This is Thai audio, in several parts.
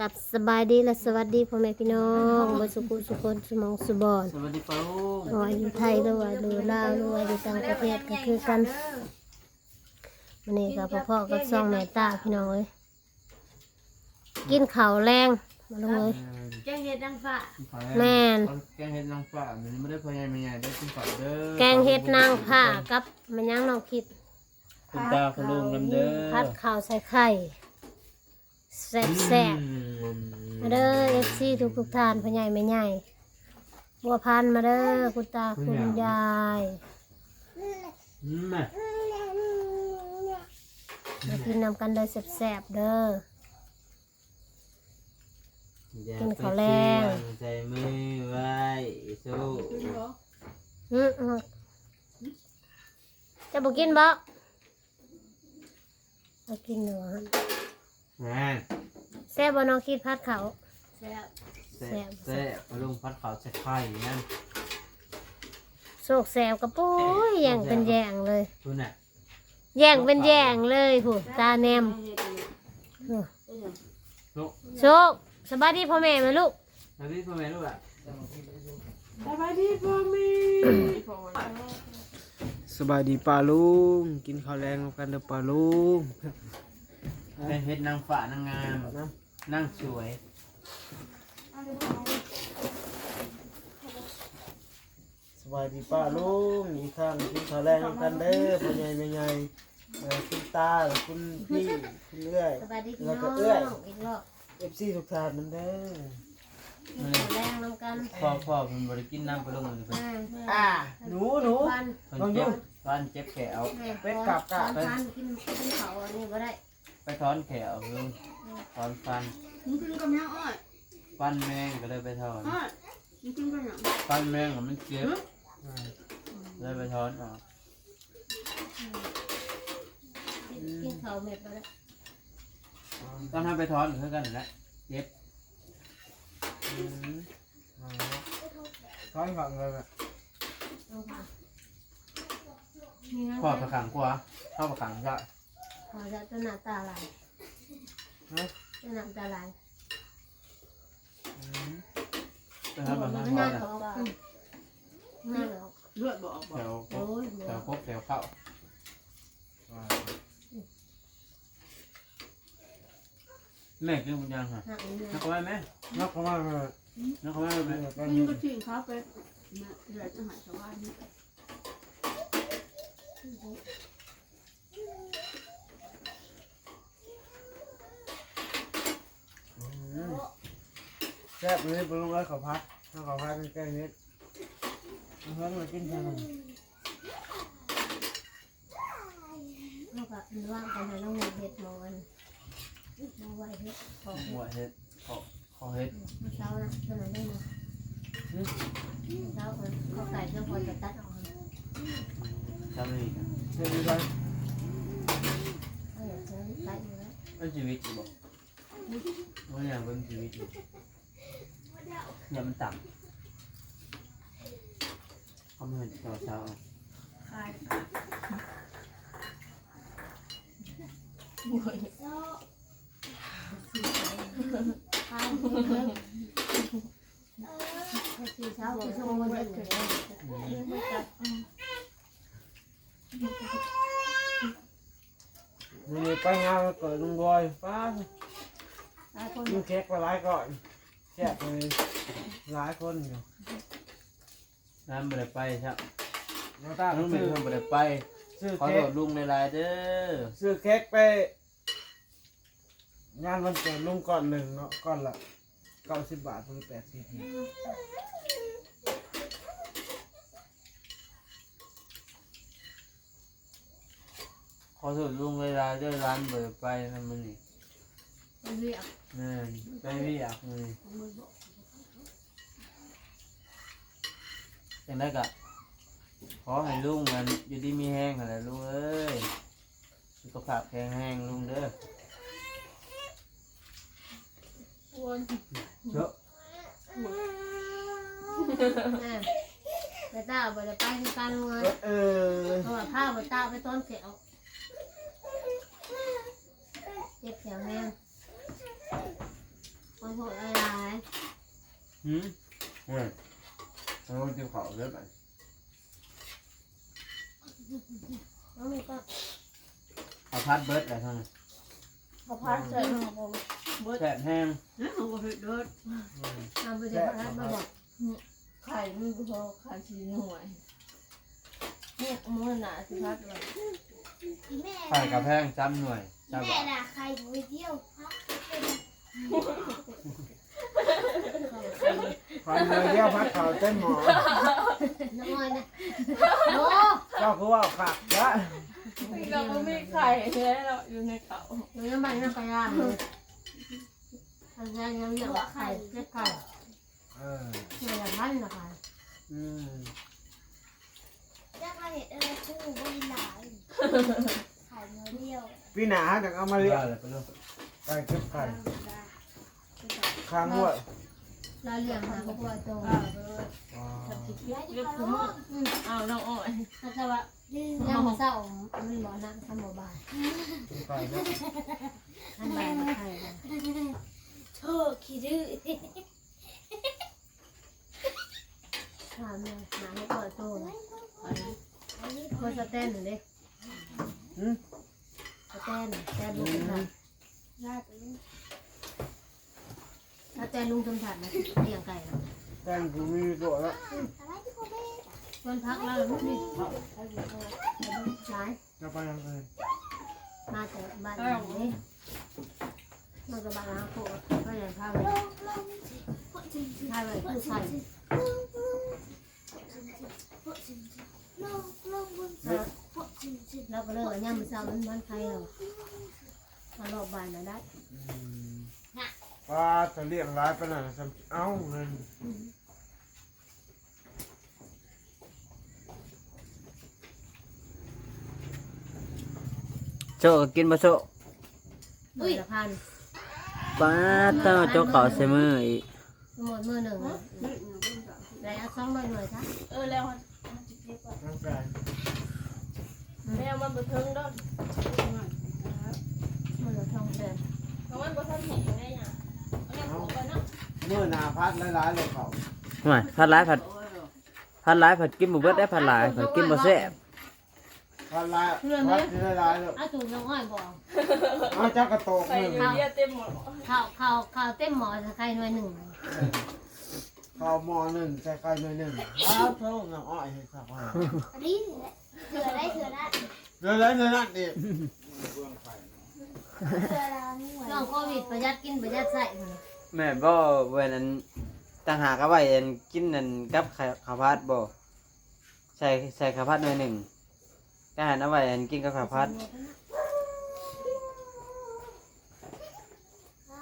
กับสบายดีและสวัสดีพ่อแม่พี่น้องบสุกุสุคนสมองสุบอนสวัสดีป้าลุงว่าอยู่ไทยหรือว่าอยู่ลาวหรือว่าอยู่ต่างประเทศก็คือกันวันนี้ก็พ่อๆกับซองแม่ตาพี่น้องเลยกินข้าวแรงมาลงเลยแกงเห็ดนางฟ้าแม่นแกงเห็ดนางฟ้ามันไม่ได้พอใหญ่ไม่ใหญ่ได้กินข้าวเด้อแกงเห็ดนางผ้ากับมันยังน้องคิดคุณตาคุณลุงนำเด้อพัดข้าวใส่ไข่ แซ่บแซ่บอืมๆมาเด้อเอฟซีทุกทุกๆท่านพ่อใหญ่แม่ใหญ่บัวพันธุ์มาเด้อคุณตาคุณยายอืมมากินนำกันเด้อแซ่บๆเด้ออย่กินข้าวแรงใส่มือไว้สู้อืมอืมจะบอกกินบ่เอากินหนู ฮะแม่แซ่บบ่น้องคิดพัดเขาวแซ่บแซ่บแซ่บป้าลุงพัดข้าวใส่ไข่นั่นโศกแซวกระปุ้ยแย่งเป็นแย่งเลยคุณน่ะแย่งเป็นแย่งเลยผู้ตาแนมเห็ดเนี่ยผู้เป็นหยังลูกโชคสบายดีพ่อแม่ไหมลูกมาพี่พ่อแม่ลูกอะสบายดีพ่อแม่สบายดีป้าลุงกินข้าวแรงนำกันเด้อป้าลุง แกงเห็ดนางฟ้านางงามนางสวยสบายดีป้าลุงอีกครั้งกินข้าวแรงนำกันเด้อพ่อใหญ่แม่ใหญ่เอ่อคุณตาคุณพี่คุณเอื้อยสบายดีพี่แล้วน้ก็องเอื้อยอีกรอบเอฟซีทุกท่านนั่นเด้อกินข้าวแรงน้ำกันพ่อพ่อเพิ่นบ่ได้กินน้ำป้าลุงเลยเพิ่นอ่าอ่าหนูหนูวันเพิ่นเจ็บฟันเจ็บแขวแม่เป็ดกลับกะตอนทานกินกินเขาวอันนี้ก็ได้ไป ถอนแขวลุงถอนฟันมึงกินกับยังอ้อยฟันแมงก็เลยไปถอนอ้อยมึงกินกับยังฟันแมงอะมันเจ็บเลยไปถอนออกกินเขาวเม็ดไปแล้วตอนทำไปถอนคือกันนั่นแหละเจ็บอืมอ๋อท้อนฝังเลยแม่เอาค่ะนี่นะพ่อประขังกว่าพ่อประขังใช่ ขอจะต้นหน้าตาลายฮะต้นหน้าตาลายอืมเป็นทำแบบนั้นหพ่อน้าน่ะเขาอืมหน้าเขาเลือดบอกบแถอกวโอ้ยแถวครบแถวเข้าอ่าแม่กินบุญยังฮะหักนี่นันะกเขาไหมแม่นักเข้ามาเลยนักเขาไหมแม่ไปมึยืงนก็ทิ้งเขาไปนะเดี๋ยวจะหายชาวบ้านนี่ มแซ่บเลยป้าลุงเอ้ยข้าวผัดข้าวผัดเป็นแกงเน็ดเอาเพิ่มมากินกันเขาก็ว่างกันให้น้องเห็ดมองกันมองไว้เห็ดของหัวเห็ดขอขอเห็ดเมื่อเช้านะเท่านั้นได้เนาะเมื่อเช้ามันเขาไก่ก็พอจะตัดออกทำนี่กันเดี๋ยวดูไปเออเออไก่อยู่แล้วเป็นชีวิตอยู่บอก ว่าอย่างเป็นชีวิตอยู่อย่ามันต่ำเขาไม่เห็นเช้าเช้าคายข้าวเยอะสี่เช้าคือชั่วโมงเดียวเลยมันมีไปงานมาเกิดลุงบอยป้า หลายคนลุงเค้กไปหลายก่อนแซ่บเลยหลายคนอยู่น้ำไม่ได้ไปครับน้องตาลุงไม่ซื้อทำไม่ได้ไป ซื้อขอเค้โทกษลุงในลายๆเด้อซื้อเค้กไป งานวันเกิดลุงก่อนหนึ่งเนาะก่อนละเก้าสิบบาทหรือแปดสิบขอโทษลุงในลายๆเด้อร้านเบิดไปนั่นมันนี่ เรียกนั่นไปพี่อยกนี่มือบอกจังได้กะขอให้ลุงมันอยู่ดีมีแห้งอะไรลุงเอ้ยสุขภาพแข็งแรงลุงเด้อวนเยอะไปตาไปเลยไปคือการเงินเออเพราะว่าผ้าไปตาไปต้นเขียวเจ็บแขวแห้ง หืมเฮ้ยเราจะขอเยอะไปน้องนี่ก็เอาพัดเบิร์ดอะไรเท่านั้นเขาพัดใส่ของผมเบิดแฉะแห้งนะเขาก็เฮ็ดเบิดทำไปเดี๋ยวพระมาบอกไข่มันก็พอไข่สีหน่วยเนี่ยมือหนาสิพัดเลยแม่ไข่กับแห้งจำหน่วยจำแม่น่ะใครไปเที่ยวพักเป็น คอยเลยเยี่ยวพัดเขาเต้นหมอน้อยนะโอ้เจ้าคือว่าขักละเราก็มีไข่แล้วอยู่ในเขายน้ำมันน้ำปลาร้าเลยทำงานยังเรียกว่าไข่เล็กไข่เออเนื้อมันนะคะอืมจะมาเห็นอะไรคู่บนหลายขายเนื้อเดียวพี่หนาจังเอามาเรีเลี้ยยงเลยไปเลยไก่เก็บไข่ ข้างหัวเราเลี้ยงมาก็พอโตอ่าเบิดอ๋อเรียบคุ้มอ้าวน้องอ้อยถ้าจะว่าลืมย่างเศร้ามันบ่นะทำบ่บายไก่เนาะทำบายมาไข่โธ่ขี้ดื้อทำเลยหาให้พอโตคนสแตนหนึ่งเด้หืมสแตนสแตนลุงจำถัดลาด ไปเลยสแตนลุงจำถัดนะเลี้ยงไก่นะแตงกูมีตัวแล้วอะไรที่พ่อแม่คนพักแล้วลูกนี่หลายจะไปยังไงมาแต่บ้านนี้มาจากบ้านเราปู่ก็ยังพาไปพาไปพวกผู้จริไข่งจริงพวก็เลิกอันนี้มันเลยว่าย่ำเศร้ามันบ้านใครเหรอมาหลอกบ้านนะได้ ปลาจะเลี้ยงร้ายไปหน่อยซ้ำเอ้าเงินโจกกินบะโจอุ้ยละพันป้าเต้าโจกเก่าเสมออีกหมดมือหนึ่งแล้วเอาสองร้อยหน่วยซะเออแล้วร่างกายแม่มันบ่ถึงดอกมือละสองเดือนเพราะมันบ่ทันเห็นไงอะเอาแล้วก็ เนาะเมื่อหนาพัดหลายๆเลยเขาห่วยพัดหลายผัดพัดหลายผัดกินบ่เบิดได้ผัดหลายผัดกินบ่แซ่บพัดหลายพัดที่หลายๆเลยเอาถูกน้องอ้อยบอกเอาจักกระโตกไข่หนึ่งอยู่เดียวเต็มหมดข้าวข้าวข้าวเต็มหม้อจะใครหน่วยหนึ่งข้าวหม้อหนึ่งใส่ไข่หน่อยหนึ่งข้าวเท่าน้ำอ้อยให้สักหน่อยอันนี้เถื่อได้เถื่อได้เดี๋ยวแล้วเดี๋ยวนั่นดิ ช่วงโควิดประหยัดกินประหยัดใส่เลยแม่บ่เว้นนั้นต่างหากเอาไว้อันกินนั่นกับข้าวข้าวผัดบ่ใส่ใส่ข้าวผัดหน่อยหนึ่งก็หันเอาไว้อันกินกับข้าวผัดล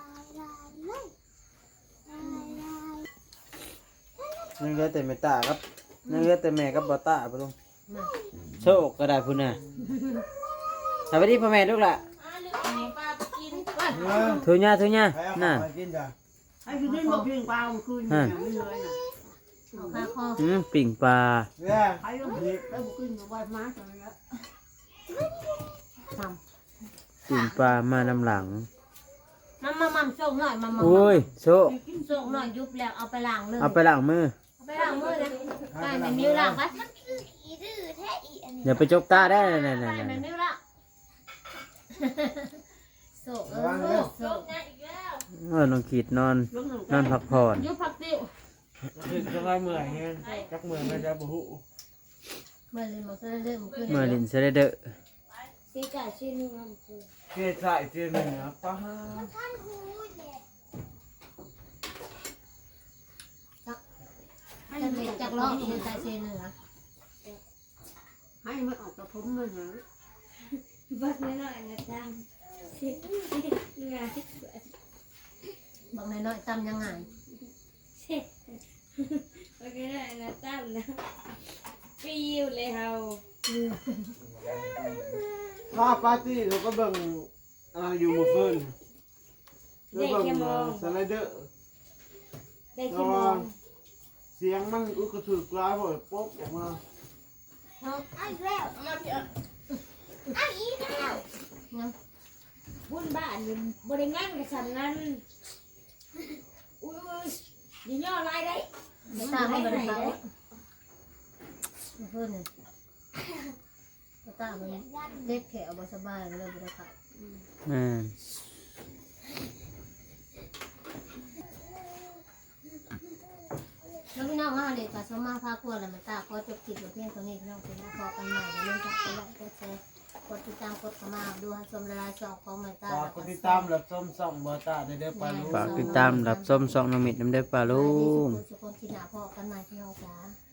ายลายเลยลายลายยังเหลือแต่แม่ตาครับยังเหลือแต่แม่กับบ่ตาบ่ลุงมาโชคก็ได้พุ่นน่ะสวัสดีพ่อแม่ลูกล่ะ กินเออทุญ่าทุญ่าไปเอาน่ะไปกินจ้ะไอ้คือเล่นบ่เพียงเปล่าคืนเนี่ยไม่เลยน่ะเอาข้าวคออืมปิ่งปลาเนี่ยไอ้ต้องหยิบแล้วบ่ขึ้นไว้มาจังเลยทปิ่งปลามานำหลังำมามามาส่งหน่อยมามาโอ้ยโชคส่งหน่อยยุบแล้วเอาไปล้างเลยเอาไปล้างมือเอาไปล้างมือนะใช่แม่นิ้วล้างไปมันคือขี้ดื้อแท้อีอันนี้อย่าไปจกตาได้นั่นนั่นใช่นั่นแม่นิ้วล้าง ออน้องขีดนอน นอนพักผ่อนยุบพักติ้วถึงจะได้เมื่อยเงี้ยจักเมื่อยไม่ได้บ่ฮู้เมื่อเล่นมาเรื่อยๆมันขึ้นเมื่อลินเสได็จเด้อสีกาชื่อนึงมันคือเกใส่เทียนหนึ่งนะป้าท่านหูเนี่ยให้เล่นจากล้อเล่นสายเซนเหนือให้มันออกกับผมเลยนะบักไม่หน่อยนะจ๊ะสิงาน บางในน้อยตำยังไงเสร็จบักไม่หน่อยนะจ๊ะนะฟิวเลยเฮาถ้าปาร์ตี้เราก็เบิ่งอ่าอยู่มื้อคืนเราเบิ่งสไลเดอร์ได้กี่โมงเสียงมันอึกกระถือกลายบ่อยป๊บออกมาเอาอีกแล้วเอามาพี่เอาเอาอีกแล้วยังบุญบ้านนี่บริงานกับฉันนั้น อุ้ยอย่าย่อลายได้ไม่ตาไม่เป็นเขาเพื่อนเนี่ยไม่ตามันเล็บแขวบ่สบายเลยบ่ได้เขาอืมแล้วพี่น้องมาเลยกับสมาพากลัวแล้วไม่ตาขอจบคลิปไว้เพียงเท่านี้พี่น้องเป็นนักพอกันใหม่อย่าลืมกดไลค์กดแชร์ กดติดตามกดเข้ามาดูให้ชมรายๆสองของไม่ตาฝากกดติดตามรับชมส่องบ่ตาได้เด้อปลาลูก ฝากติดตามรับส้มสองน้องมิดน้ำเด้อปลาลุงสุขคนที่หนาพอกันใหม่พี่น้องจ๋าสวัสดี